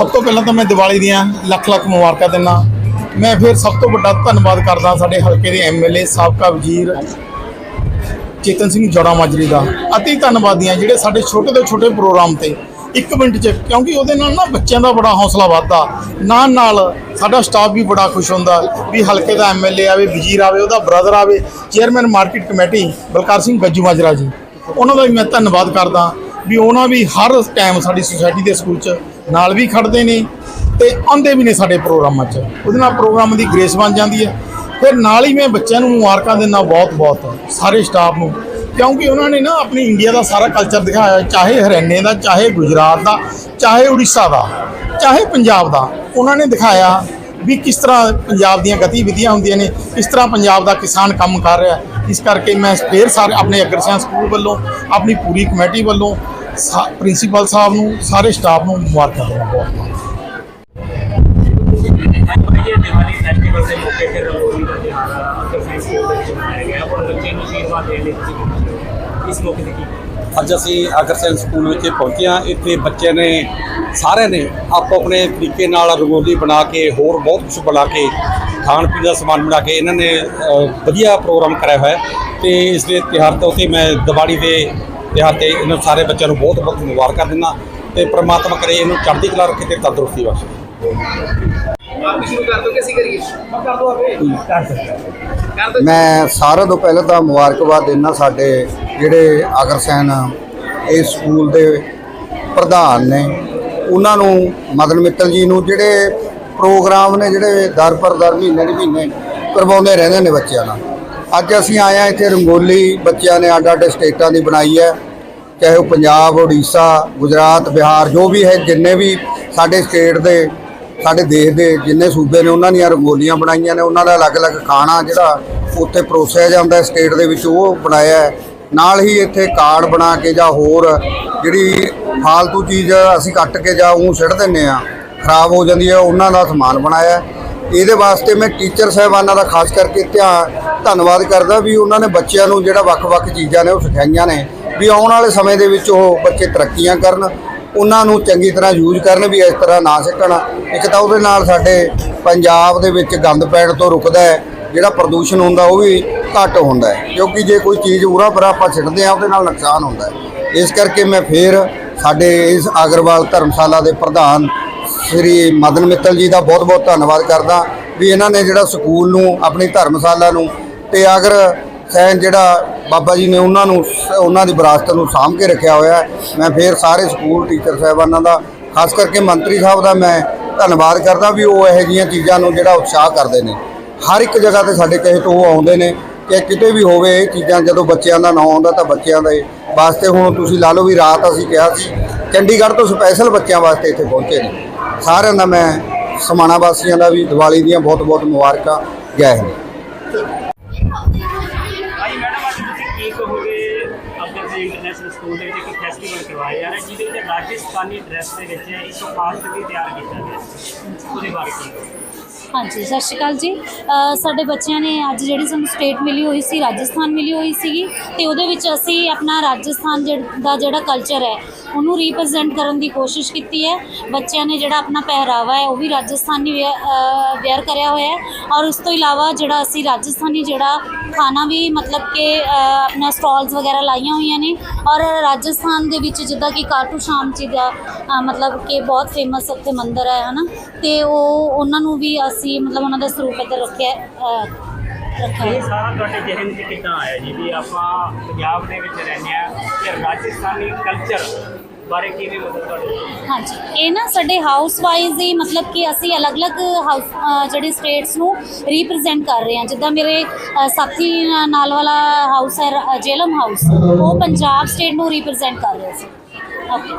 ਸਭ ਤੋਂ ਪਹਿਲਾਂ ਤਾਂ ਮੈਂ ਦੀਵਾਲੀ ਦੀਆਂ ਲੱਖ ਲੱਖ ਮੁਬਾਰਕਾਂ ਦਿੰਦਾ। ਮੈਂ ਫਿਰ ਸਭ ਤੋਂ ਵੱਡਾ ਧੰਨਵਾਦ ਕਰਦਾ ਸਾਡੇ ਹਲਕੇ ਦੇ ਐਮਐਲਏ ਸਾਬਕਾ ਵਜ਼ੀਰ ਚੇਤਨ ਸਿੰਘ ਜੋੜਾ ਮਾਜਰੀ ਦਾ। ਅਤੀ ਧੰਨਵਾਦੀ ਹਾਂ ਜਿਹੜੇ ਸਾਡੇ ਛੋਟੇ ਤੋਂ ਛੋਟੇ ਪ੍ਰੋਗਰਾਮ ਤੇ ਇੱਕ ਮਿੰਟ ਚ, ਕਿਉਂਕਿ ਉਹਦੇ ਨਾਲ ਨਾ ਬੱਚਿਆਂ ਦਾ ਬੜਾ ਹੌਸਲਾ ਵੱਧਦਾ। ਨਾਲ ਨਾਲ ਸਾਡਾ ਸਟਾਫ ਵੀ ਬੜਾ ਖੁਸ਼ ਹੁੰਦਾ ਵੀ ਹਲਕੇ ਦਾ ਐਮਐਲਏ ਆਵੇ, ਵਜ਼ੀਰ ਆਵੇ, ਉਹਦਾ ਬ੍ਰਦਰ ਆਵੇ chairman market committee Balkar Singh Gajju Majra ji. ਉਹਨਾਂ ਦਾ ਵੀ ਮੈਂ ਧੰਨਵਾਦ ਕਰਦਾ ਵੀ ਉਹਨਾਂ ਵੀ ਹਰ ਟਾਈਮ ਸਾਡੀ ਸੁਸਾਇਟੀ ਦੇ ਸਕੂਲ ਚ ਨਾਲ ਵੀ ਖੜਦੇ ਨੇ ਤੇ ਆਉਂਦੇ ਵੀ ਨੇ ਸਾਡੇ ਪ੍ਰੋਗਰਾਮਾਂ 'ਚ। ਉਹਦੇ ਨਾਲ ਪ੍ਰੋਗਰਾਮ ਦੀ ਗ੍ਰੇਸ ਬਣ ਜਾਂਦੀ ਹੈ। ਫਿਰ ਨਾਲ ਹੀ ਮੈਂ ਬੱਚਿਆਂ ਨੂੰ ਮੁਬਾਰਕਾਂ ਦਿੰਦਾ ਬਹੁਤ ਬਹੁਤ, ਸਾਰੇ ਸਟਾਫ ਨੂੰ। ਕਿਉਂਕਿ ਉਹਨਾਂ ਨੇ ਨਾ ਆਪਣੀ ਇੰਡੀਆ ਦਾ ਸਾਰਾ ਕਲਚਰ ਦਿਖਾਇਆ ਚਾਹੇ ਹਰਿਆਣੇ ਦਾ, ਚਾਹੇ ਗੁਜਰਾਤ ਦਾ, ਚਾਹੇ ਉੜੀਸਾ ਦਾ, ਚਾਹੇ ਪੰਜਾਬ ਦਾ, ਉਹਨਾਂ ਨੇ ਦਿਖਾਇਆ ਵੀ ਕਿਸ ਤਰ੍ਹਾਂ ਪੰਜਾਬ ਦੀਆਂ ਗਤੀਵਿਧੀਆਂ ਹੁੰਦੀਆਂ ਨੇ, ਕਿਸ ਤਰ੍ਹਾਂ ਪੰਜਾਬ ਦਾ ਕਿਸਾਨ ਕੰਮ ਕਰ ਰਿਹਾ ਇਸ ਕਰਕੇ ਮੈਂ ਫੇਰ ਸਾਰੇ ਆਪਣੇ ਅਗਰਸਿਆਂ ਸਕੂਲ ਵੱਲੋਂ, ਆਪਣੀ ਪੂਰੀ ਕਮੇਟੀ ਵੱਲੋਂ ਪ੍ਰਿੰਸੀਪਲ ਸਾਹਿਬ ਨੂੰ, ਸਾਰੇ ਸਟਾਫ ਨੂੰ ਮੁਬਾਰਕਾਂ ਦਿੰਦਾ ਬਹੁਤ ਬਹੁਤ। ਦੀਵਾਲੀ ਫੈਸਟੀਵਲ ਦੇ ਮੌਕੇ ਤੇ ਰੰਗੋਲੀ ਦਾ ਤਿਉਹਾਰ ਅੰਦਰ ਸਕੂਲ ਦੇ ਵਿੱਚ ਮਨਾਇਆ ਗਿਆ ਔਰ ਬੱਚੇ ਨੂੰ ਅਸ਼ੀਰਵਾਦ ਦੇਣ ਲਈ ਤੁਸੀਂ ਇਸ ਮੌਕੇ ਤੇ ਕੀ ਅੱਜ ਅਸੀਂ ਅਗਰਸੈਨ ਸਕੂਲ ਵਿੱਚ ਪਹੁੰਚੇ ਹਾਂ। ਇੱਥੇ ਬੱਚਿਆਂ ਨੇ, ਸਾਰਿਆਂ ਨੇ ਆਪੋ ਆਪਣੇ ਤਰੀਕੇ ਨਾਲ ਰੰਗੋਲੀ ਬਣਾ ਕੇ, ਹੋਰ ਬਹੁਤ ਕੁਝ ਬਣਾ ਕੇ, ਖਾਣ ਪੀਣ ਦਾ ਸਮਾਨ ਬਣਾ ਕੇ ਇਹਨਾਂ ਨੇ ਵਧੀਆ ਪ੍ਰੋਗਰਾਮ ਕਰਾਇਆ ਹੋਇਆ ਹੈ। ਤੇ ਇਸ ਦੇ ਤਿਉਹਾਰ ਤੋਂ ਤੇ ਮੈਂ ਦੀਵਾਲੀ ਦੇ ਤਿਉਹਾਰ ਤੇ ਇਹਨਾਂ ਸਾਰੇ ਬੱਚਿਆਂ ਨੂੰ ਬਹੁਤ ਬਹੁਤ ਮੁਬਾਰਕਾਂ ਦਿੰਦਾ ਤੇ ਪ੍ਰਮਾਤਮਾ ਕਰੇ ਇਹਨੂੰ ਚੜ੍ਹਦੀ ਕਲਾ ਰੱਖੇ ਤੇ ਤੰਦਰੁਸਤੀ ਬਖਸ਼ੇ। ਮੈਂ ਸਾਰਿਆਂ ਤੋਂ ਪਹਿਲਾਂ ਤਾਂ ਮੁਬਾਰਕਬਾਦ ਦਿੰਦਾ ਸਾਡੇ ਜਿਹੜੇ ਅਗਰਸੈਨ ਇਸ ਸਕੂਲ ਦੇ ਪ੍ਰਧਾਨ ਨੇ। ਉਹਨਾਂ ਨੂੰ, ਮਦਨ ਮਿੱਤਲ ਜੀ ਨੂੰ ਜਿਹੜੇ ਪ੍ਰੋਗਰਾਮ ਨੇ, ਜਿਹੜੇ ਦਰ ਪਰ ਦਰ ਮਹੀਨੇ ਦੇ ਮਹੀਨੇ ਕਰਵਾਉਂਦੇ ਰਹਿੰਦੇ ਨੇ ਬੱਚਿਆਂ ਨਾਲ। ਅੱਜ ਅਸੀਂ ਆਏ ਹਾਂ ਇੱਥੇ ਰੰਗੋਲੀ, ਬੱਚਿਆਂ ਨੇ ਅੱਡ ਅੱਡ ਸਟੇਟਾਂ ਦੀ ਬਣਾਈ ਹੈ। ਚਾਹੇ ਉਹ ਪੰਜਾਬ, ਉੜੀਸਾ, ਗੁਜਰਾਤ, ਬਿਹਾਰ, ਜੋ ਵੀ ਹੈ, ਜਿੰਨੇ ਵੀ ਸਾਡੇ ਸਟੇਟ ਦੇ, ਸਾਡੇ ਦੇਸ਼ ਦੇ ਜਿੰਨੇ ਸੂਬੇ ਨੇ, ਉਹਨਾਂ ਦੀਆਂ ਰੰਗੋਲੀਆਂ ਬਣਾਈਆਂ ਨੇ। ਉਹਨਾਂ ਦਾ ਅਲੱਗ-ਅਲੱਗ ਖਾਣਾ ਜਿਹੜਾ ਉੱਥੇ ਪਰੋਸਿਆ ਜਾਂਦਾ ਸਟੇਟ ਦੇ ਵਿੱਚ ਉਹ ਬਣਾਇਆ ਨਾਲ ਹੀ ਇੱਥੇ ਕਾਰਡ ਬਣਾ ਕੇ ਜਾਂ ਹੋਰ ਜਿਹੜੀ ਫਾਲਤੂ ਚੀਜ਼ ਅਸੀਂ ਕੱਟ ਕੇ ਜਾਂ ਉਹ ਸਿੱਟ ਦਿੰਨੇ ਆ ਖਰਾਬ ਹੋ ਜਾਂਦੀ ਹੈ, ਉਹਨਾਂ ਦਾ ਸਮਾਨ ਬਣਾਇਆ ਇਹਦੇ ਵਾਸਤੇ ਮੈਂ ਟੀਚਰ ਸਾਹਿਬਾਨਾਂ ਦਾ ਖਾਸ ਕਰਕੇ ਧਿਆਨ ਧੰਨਵਾਦ ਕਰਦਾ ਵੀ ਉਹਨਾਂ ਨੇ ਬੱਚਿਆਂ ਨੂੰ ਜਿਹੜਾ ਵੱਖ-ਵੱਖ ਚੀਜ਼ਾਂ ਨੇ ਉਹ ਸਿਖਾਈਆਂ ਨੇ, ਵੀ ਆਉਣ ਵਾਲੇ ਸਮੇਂ ਦੇ ਵਿੱਚ ਉਹ ਬੱਚੇ ਤਰੱਕੀਆਂ ਕਰਨ, ਉਹਨਾਂ ਨੂੰ ਚੰਗੀ ਤਰ੍ਹਾਂ ਯੂਜ਼ ਕਰਨ, ਵੀ ਇਸ ਤਰ੍ਹਾਂ ਨਾ ਸਿੱਖਣ। ਇੱਕ ਤਾਂ ਉਹਦੇ ਨਾਲ ਸਾਡੇ ਪੰਜਾਬ ਦੇ ਵਿੱਚ ਗੰਦ ਪੈਣ ਤੋਂ ਰੁਕਦਾ ਹੈ, ਜਿਹੜਾ ਪ੍ਰਦੂਸ਼ਣ ਹੁੰਦਾ ਉਹ ਵੀ ਘੱਟ ਹੁੰਦਾ ਹੈ, ਕਿਉਂਕਿ ਜੇ ਕੋਈ ਚੀਜ਼ ਉਰਾ ਪਰਾ ਆਪਾਂ ਸਿੱਟਦੇ ਆ ਉਹਦੇ ਨਾਲ ਨੁਕਸਾਨ ਹੁੰਦਾ ਹੈ। ਇਸ ਕਰਕੇ ਮੈਂ ਫੇਰ ਸਾਡੇ ਇਸ ਅਗਰਵਾਲ ਧਰਮਸ਼ਾਲਾ ਦੇ ਪ੍ਰਧਾਨ ਸ੍ਰੀ ਮਦਨ ਮਿੱਤਲ ਜੀ ਦਾ ਬਹੁਤ-ਬਹੁਤ ਧੰਨਵਾਦ ਕਰਦਾ, ਵੀ ਇਹਨਾਂ ਨੇ ਜਿਹੜਾ ਸਕੂਲ ਨੂੰ, ਆਪਣੀ ਧਰਮਸ਼ਾਲਾ ਨੂੰ ਤੇ ਅਗਰ ਸੈਨ ਜਿਹੜਾ ਬਾਬਾ ਜੀ ਨੇ ਉਹਨਾਂ ਨੂੰ ਉਹਨਾਂ ਦੀ ਵਿਰਾਸਤ ਨੂੰ ਸਾਂਭ ਕੇ ਰੱਖਿਆ ਹੋਇਆ ਮੈਂ ਫੇਰ ਸਾਰੇ ਸਕੂਲ ਟੀਚਰ ਸਾਹਿਬਾਨਾਂ ਦਾ, ਖਾਸ ਕਰਕੇ ਮੰਤਰੀ ਸਾਹਿਬ ਦਾ ਮੈਂ ਧੰਨਵਾਦ ਕਰਦਾ ਵੀ ਉਹ ਇਹੋ ਜਿਹੀਆਂ ਚੀਜ਼ਾਂ ਨੂੰ ਜਿਹੜਾ ਉਤਸ਼ਾਹ ਕਰਦੇ ਨੇ। ਹਰ ਇੱਕ ਜਗ੍ਹਾ ਤੇ ਸਾਡੇ ਕਹੇ ਤੋਂ ਉਹ ਆਉਂਦੇ ਨੇ ਕਿ ਕਿਤੇ ਵੀ ਹੋਵੇ ਇਹ ਚੀਜ਼ਾਂ ਜਦੋਂ ਬੱਚਿਆਂ ਦਾ ਨਾਂ ਆਉਂਦਾ ਤਾਂ ਬੱਚਿਆਂ ਦਾ ਵਾਸਤੇ, ਹੁਣ ਤੁਸੀਂ ਲਾ ਲਓ ਵੀ ਰਾਤ ਅਸੀਂ ਕਿਹਾ ਸੀ, ਚੰਡੀਗੜ੍ਹ ਤੋਂ ਸਪੈਸ਼ਲ ਬੱਚਿਆਂ ਵਾਸਤੇ ਇੱਥੇ ਪਹੁੰਚੇ ਨੇ। ਸਾਰਿਆਂ ਦਾ ਮੈਂ ਸਮਾਣਾ ਵਾਸੀਆਂ ਦਾ ਵੀ ਦੀਵਾਲੀ ਦੀਆਂ ਬਹੁਤ ਬਹੁਤ ਮੁਬਾਰਕਾਂ, ਜੈ ਹਿੰਦ। ਇੰਟਰਨੈਸ਼ਨਲ ਸਕੂਲ ਦੇ ਵਿੱਚ ਇੱਕ ਫੈਸਟੀਵਲ ਕਰਵਾਇਆ ਜਾ ਰਿਹਾ ਜਿਹਦੇ ਵਿੱਚ ਰਾਜਸਥਾਨੀ ਡਰੈਸ ਦੇ ਵਿੱਚ ਇੱਕ ਖਾਸ ਵੀ ਤਿਆਰ ਕੀਤਾ ਗਿਆ ਉਹਦੇ ਬਾਰੇ ਕੀ ਹਾਂਜੀ, ਸਤਿ ਸ਼੍ਰੀ ਅਕਾਲ ਜੀ। ਸਾਡੇ ਬੱਚਿਆਂ ਨੇ ਅੱਜ ਜਿਹੜੀ ਸਾਨੂੰ ਸਟੇਟ ਮਿਲੀ ਹੋਈ ਸੀ, ਰਾਜਸਥਾਨ ਮਿਲੀ ਹੋਈ ਸੀਗੀ, ਤੇ ਉਹਦੇ ਵਿੱਚ ਅਸੀਂ ਆਪਣਾ ਰਾਜਸਥਾਨ ਜਿਹੜ- ਦਾ ਜਿਹੜਾ ਕਲਚਰ ਹੈ ਉਹਨੂੰ ਰਿਪਰੈਜ਼ੈਂਟ ਕਰਨ ਦੀ ਕੋਸ਼ਿਸ਼ ਕੀਤੀ ਹੈ ਬੱਚਿਆਂ ਨੇ ਜਿਹੜਾ ਆਪਣਾ ਪਹਿਰਾਵਾ ਹੈ ਉਹ ਵੀ ਰਾਜਸਥਾਨੀ ਵੇਅਰ ਕਰਿਆ ਹੋਇਆ ਹੈ ਔਰ ਉਸ ਤੋਂ ਇਲਾਵਾ ਜਿਹੜਾ ਅਸੀਂ ਰਾਜਸਥਾਨੀ ਜਿਹੜਾ ਖਾਣਾ ਵੀ ਮਤਲਬ ਕਿ ਆਪਣਾ ਸਟਾਲਸ ਵਗੈਰਾ ਲਾਈਆਂ ਹੋਈਆਂ ਨੇ ਔਰ ਰਾਜਸਥਾਨ ਦੇ ਵਿੱਚ ਜਿੱਦਾਂ ਕਿ ਕਾਟੂ ਸ਼ਾਮ ਜੀ ਦਾ ਮਤਲਬ ਕਿ ਬਹੁਤ ਫੇਮਸ ਉੱਥੇ ਮੰਦਿਰ ਹੈ ਹਨਾ ਤੇ ਉਹ ਉਹਨਾਂ ਨੂੰ ਵੀ ਅਸੀਂ ਮਤਲਬ ਉਹਨਾਂ ਦਾ ਸਰੂਪ ਇੱਧਰ ਰੱਖਿਆ ਰੱਖਿਆ ਇਹ ਹੈ। ਸਾਰਾ ਤੁਹਾਡੇ ਜਿਹਨ 'ਚ ਕਿੱਦਾਂ ਆਇਆ ਜੀ ਵੀ ਆਪਾਂ ਪੰਜਾਬ ਦੇ ਵਿੱਚ ਰਹਿੰਦੇ ਆ ਤੇ ਰਾਜਸਥਾਨੀ ਕਲਚਰ ਬਾਰੇ ਕਿਵੇਂ ਮਤਲਬ ਤੁਹਾਡੇ ਹਾਂਜੀ, ਇਹ ਨਾ ਸਾਡੇ ਹਾਊਸ ਵਾਈਜ਼ ਹੀ ਮਤਲਬ ਕਿ ਅਸੀਂ ਅਲੱਗ-ਅਲੱਗ ਹਾਊਸ ਜਿਹੜੇ ਸਟੇਟਸ ਨੂੰ ਰਿਪਰੈਜ਼ੈਂਟ ਕਰ ਰਹੇ ਹਾਂ। ਜਿੱਦਾਂ ਮੇਰੇ ਸਾਥੀ ਨਾਲ ਵਾਲਾ ਹਾਊਸ ਹੈ ਜੇਲਮ ਹਾਊਸ ਉਹ ਪੰਜਾਬ ਸਟੇਟ ਨੂੰ ਰਿਪਰੈਜ਼ੈਂਟ ਕਰ ਰਿਹਾ ਸੀ। ਓਕੇ